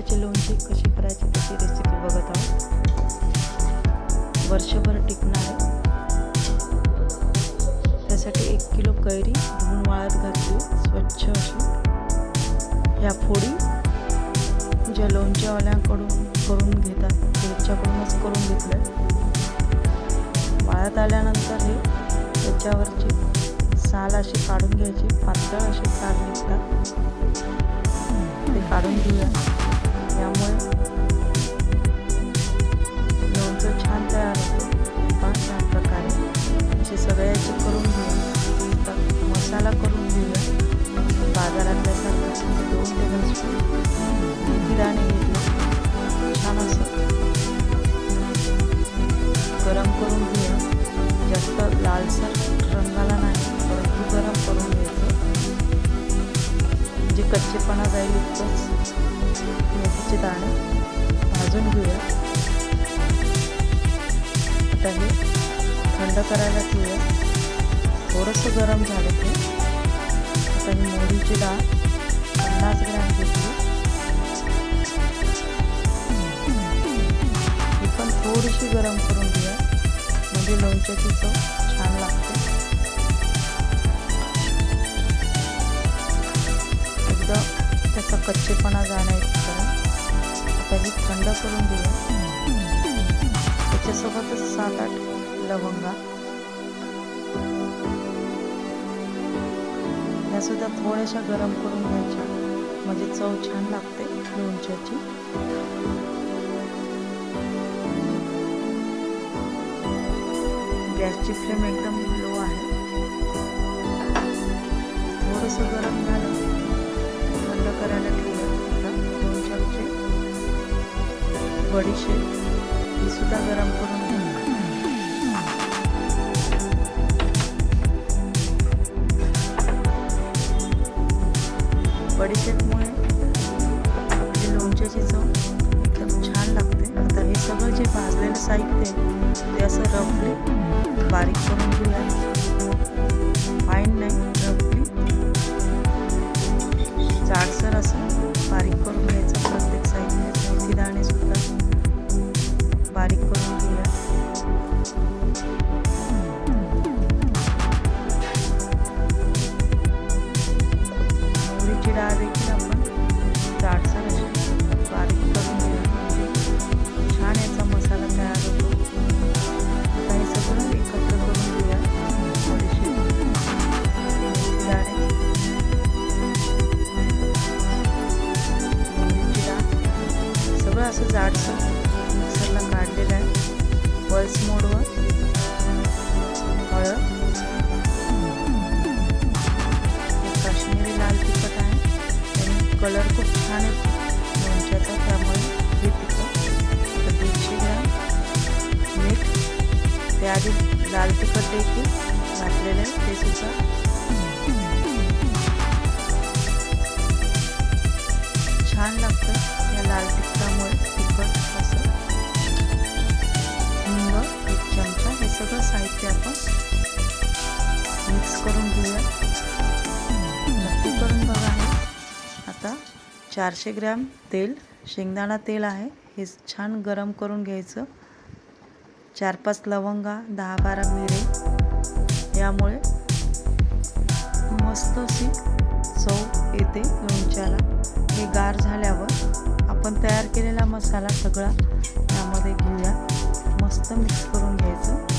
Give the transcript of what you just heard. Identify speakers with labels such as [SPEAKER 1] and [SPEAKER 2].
[SPEAKER 1] आंब्याचे लोणची कशी करायची त्याची रेसिपी बघत आहोत. वर्षभर टिकणार त्यासाठी एक किलो कैरी धुवून वाळत घातली स्वच्छ अशी. ह्या फोडी ज्या लोणच्यावाल्यांकडून करून घेतात त्यांच्याकडूनच करून घेतल्या. वाळत आल्यानंतर हे त्याच्यावरची साल अशी काढून घ्यायची पातळ अशी साल निघतात. ते काढून घेऊया. त्यामुळे लोणचं छान तयार होतं पण छान प्रकारे असे सगळ्याचे करून घेऊया मसाला करून घेऊया बाजारातल्यासारखं दोन टेबल स्पून किराणे छान असं गरम करून घेऊया जास्त लालसर रंगाला नाही परंतु गरम करून घ्यायचं म्हणजे कच्चेपणा जाईल इतकंच ताण भाजून घेऊया. आता हे थंड करायला ठेवूया. थोडंसं गरम झालं ते आता ही मोहरीची डाळ पन्नास ग्रॅम घेतली. ही पण थोडीशी गरम करून घेऊया. म्हणजे लोणच्याची चव छान लागते. एकदम त्याचा कच्चेपणा जाण्यापर्यंत त्याही थंड करून दिले. त्याच्यासोबतच सात आठ लवंगा. या सुद्धा थोड्याशा गरम करून घ्यायच्या. म्हणजे चव छान लागते लोणच्याची. गॅसची फ्लेम एकदम लो आहे. थोडंसं गरम झालं थंड करायला ठेवलं. बडीशेप. ही सुद्धा गरम करून घेऊ बडीशेपमुळे आपली लोणच्याची चव एकदम छान लागते. आता हे सगळं जे भाजलेलं साहित्य ते असं रफली बारीक करून घेऊया. फाईन नाही सगळं असं जाडसं मिक्सरला काढलेलं आहे. पल्स मोडवर हळद. काश्मीरी लाल तिखट आहे. आणि कलर खूप छान आहे. त्यामुळे हे तिखट आता दीडशे ग्रॅम. मीठ. त्याआधी लाल तिखट देखील घातलेलं आहे. ते सुद्धा. छान लागतं. चारशे ग्रॅम तेल. शेंगदाणा तेल आहे. हे छान गरम करून घ्यायचं. चार पाच लवंगा दहा बारा मिरे. यामुळे मस्त अशी चव येते लोणच्याला. हे गार झाल्यावर आपण तयार केलेला मसाला सगळा त्यामध्ये घेऊया. मस्त मिक्स करून घ्यायचं.